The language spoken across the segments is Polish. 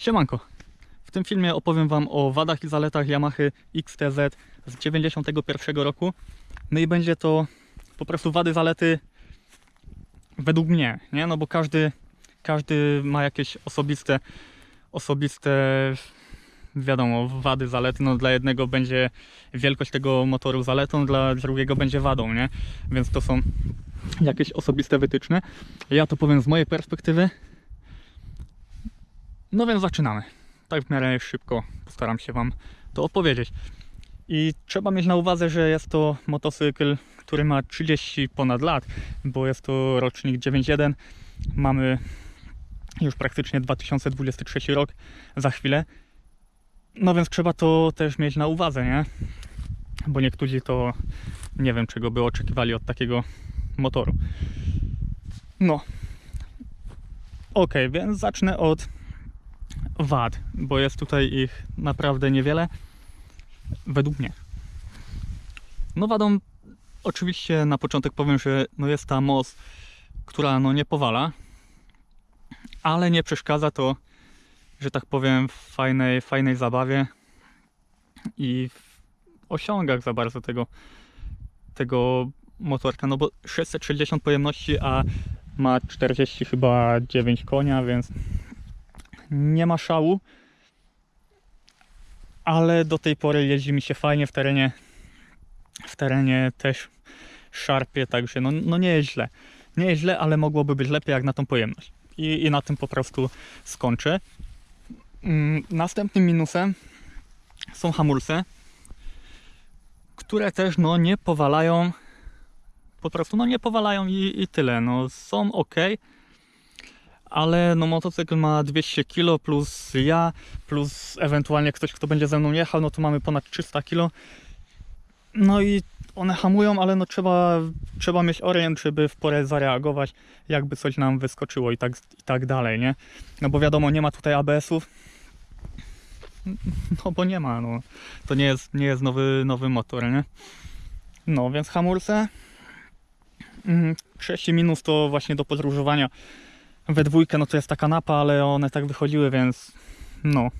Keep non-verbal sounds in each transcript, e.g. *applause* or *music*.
Siemanko. W tym filmie opowiem Wam o wadach i zaletach Yamaha XTZ z 91 roku. No i będzie to po prostu wady, zalety według mnie, nie? No bo każdy, każdy ma jakieś osobiste, osobiste wiadomo, wady, zalety. No dla jednego będzie wielkość tego motoru zaletą, dla drugiego będzie wadą, nie? Więc to są jakieś osobiste wytyczne. Ja to powiem z mojej perspektywy. No więc zaczynamy. Tak w miarę szybko postaram się Wam to opowiedzieć. I trzeba mieć na uwadze, że jest to motocykl, który ma 30 ponad lat, bo jest to rocznik 91. Mamy już praktycznie 2023 rok za chwilę. No więc trzeba to też mieć na uwadze, nie? Bo niektórzy to nie wiem, czego by oczekiwali od takiego motoru. No. Ok, więc zacznę od wad, bo jest tutaj ich naprawdę niewiele. Według mnie. No wadą oczywiście na początek powiem, że no jest ta moc, która no nie powala, ale nie przeszkadza to, że tak powiem, w fajnej, fajnej zabawie i w osiągach za bardzo tego, tego motorka, no bo 660 pojemności, a ma 40 chyba 9 konia, więc nie ma szału. Ale do tej pory jeździ mi się fajnie w terenie. W terenie też szarpie, także no, no nie jest źle. Nie jest źle, ale mogłoby być lepiej jak na tą pojemność. I, i na tym po prostu skończę. Mm, Następnym minusem są hamulce, które też no nie powalają po prostu no nie powalają i, i tyle. No są ok, ale no motocykl ma 200 kg plus ja, plus ewentualnie ktoś, kto będzie ze mną jechał, no to mamy ponad 300 kg. No i one hamują, ale no trzeba, trzeba mieć orient, żeby w porę zareagować, jakby coś nam wyskoczyło i tak, i tak dalej, nie? No bo wiadomo, nie ma tutaj ABS-ów. No bo nie ma, no. To nie jest, nie jest nowy, nowy motor, nie? No, więc hamulce, Mm, 6 minus to właśnie do podróżowania we dwójkę, no to jest ta kanapa, ale one tak wychodziły, więc no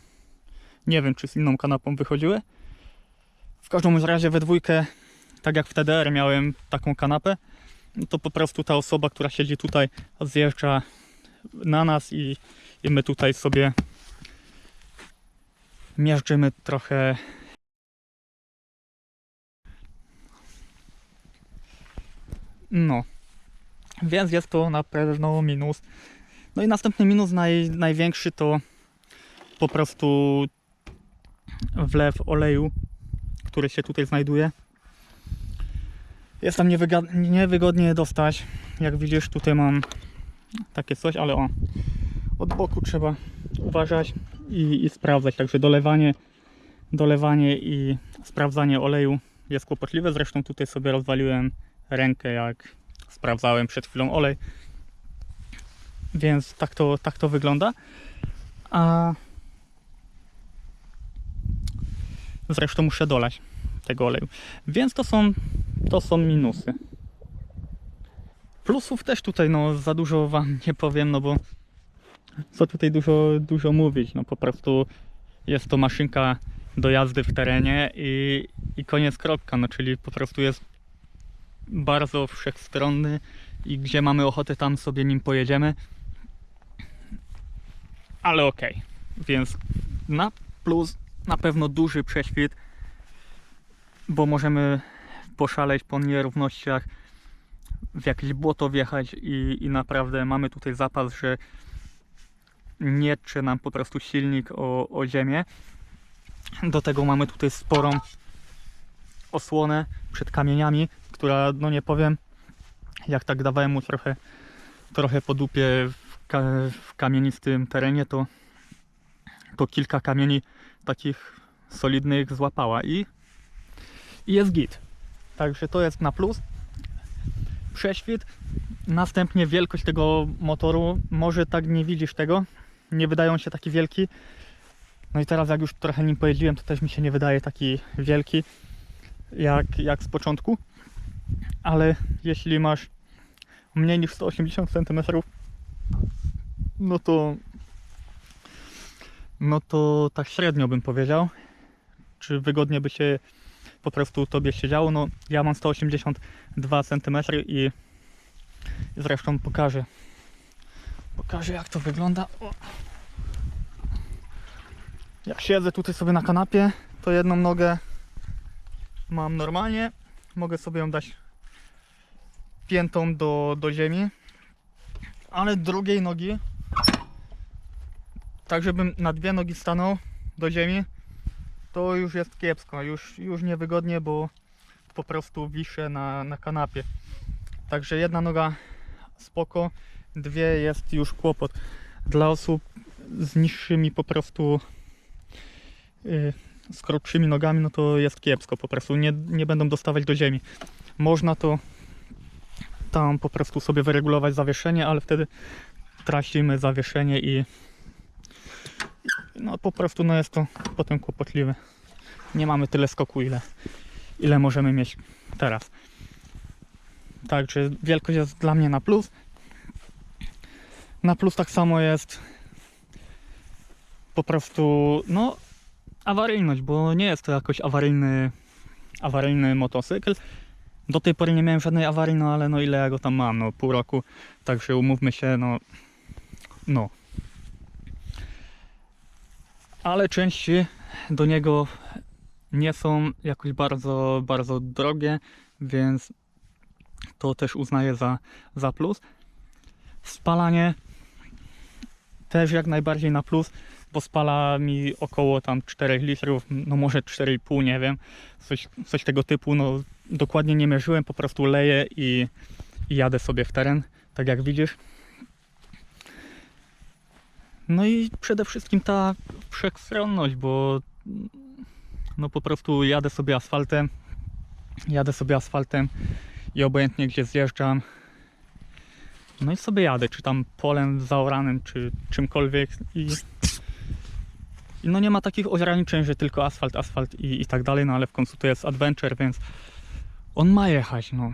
nie wiem, czy z inną kanapą wychodziły. W każdym razie we dwójkę, tak jak w TDR miałem taką kanapę, no to po prostu ta osoba, która siedzi tutaj, zjeżdża na nas i, i my tutaj sobie miażdżymy trochę No. Więc jest to na pewno minus. No i następny minus, naj, największy to po prostu wlew oleju, który się tutaj znajduje. Jest tam niewygodnie dostać. Jak widzisz, tutaj mam takie coś, ale o, od boku trzeba uważać i, i sprawdzać. Także dolewanie, dolewanie i sprawdzanie oleju jest kłopotliwe. Zresztą tutaj sobie rozwaliłem rękę, jak sprawdzałem przed chwilą olej. Więc tak to, tak to wygląda. A zresztą muszę dolać tego oleju. Więc to są, to są minusy. Plusów też tutaj no, za dużo wam *laughs* nie powiem, no bo co tutaj dużo, dużo mówić. No po prostu jest to maszynka do jazdy w terenie i, i koniec kropka. No czyli po prostu jest bardzo wszechstronny i gdzie mamy ochotę, tam sobie nim pojedziemy. Ale okej, więc na plus na pewno duży prześwit, bo możemy poszaleć po nierównościach, w jakieś błoto wjechać i, i naprawdę mamy tutaj zapas, że nie trze nam po prostu silnik o, o ziemię. Do tego mamy tutaj sporą osłonę przed kamieniami, która, no nie powiem, jak tak dawałem mu trochę, trochę po dupie w, ka w kamienistym terenie, to, to kilka kamieni takich solidnych złapała i, i jest git. Także to jest na plus. Prześwit. Następnie wielkość tego motoru. Może tak nie widzisz tego. Nie wydaje on się taki wielki. No i teraz jak już trochę nim pojeździłem, to też mi się nie wydaje taki wielki jak, jak z początku. Ale jeśli masz mniej niż 180 cm, no to no to tak średnio bym powiedział. Czy wygodnie by się po prostu tobie siedziało? No ja mam 182 cm i zresztą pokażę. Pokażę jak to wygląda. O. Jak siedzę tutaj sobie na kanapie, to jedną nogę mam normalnie. Mogę sobie ją dać piętą do, do ziemi. Ale drugiej nogi, tak żebym na dwie nogi stanął do ziemi, to już jest kiepsko. Już, już niewygodnie, bo po prostu wiszę na, na kanapie. Także jedna noga spoko, dwie jest już kłopot. Dla osób z niższymi po prostu yy, z krótszymi nogami, no to jest kiepsko po prostu. Nie, nie będą dostawać do ziemi. Można to tam po prostu sobie wyregulować zawieszenie, ale wtedy tracimy zawieszenie i no po prostu no jest to potem kłopotliwe. Nie mamy tyle skoku, ile, ile możemy mieć teraz. Także wielkość jest dla mnie na plus. Na plus tak samo jest po prostu no awaryjność, bo nie jest to jakoś awaryjny awaryjny motocykl. Do tej pory nie miałem żadnej awarii, no ale no ile ja go tam mam, no pół roku, także umówmy się, no no. Ale części do niego nie są jakoś bardzo, bardzo drogie, więc to też uznaję za, za plus. Spalanie też jak najbardziej na plus, bo spala mi około tam 4 litrów, no może 4,5, nie wiem, coś, coś tego typu, no dokładnie nie mierzyłem, po prostu leję i, i jadę sobie w teren, tak jak widzisz. No i przede wszystkim ta wszechstronność, bo no po prostu jadę sobie asfaltem, jadę sobie asfaltem i obojętnie gdzie zjeżdżam, no i sobie jadę, czy tam polem zaoranym, czy czymkolwiek i, i no nie ma takich ograniczeń, że tylko asfalt, asfalt i, i tak dalej, no ale w końcu to jest adventure, więc on ma jechać, no.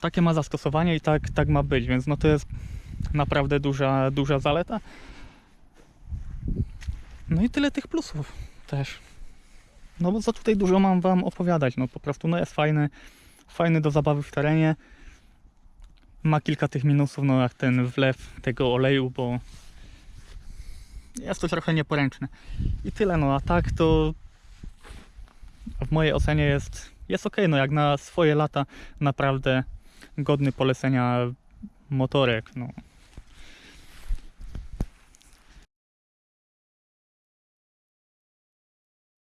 Takie ma zastosowanie i tak, tak ma być, więc no to jest naprawdę duża, duża zaleta. No i tyle tych plusów też. No bo co tutaj dużo mam wam opowiadać, no po prostu no jest fajny, fajny do zabawy w terenie. Ma kilka tych minusów, no jak ten wlew tego oleju, bo jest to trochę nieporęczne. I tyle, no a tak to w mojej ocenie jest, jest ok, no jak na swoje lata naprawdę godny polecenia motorek, no.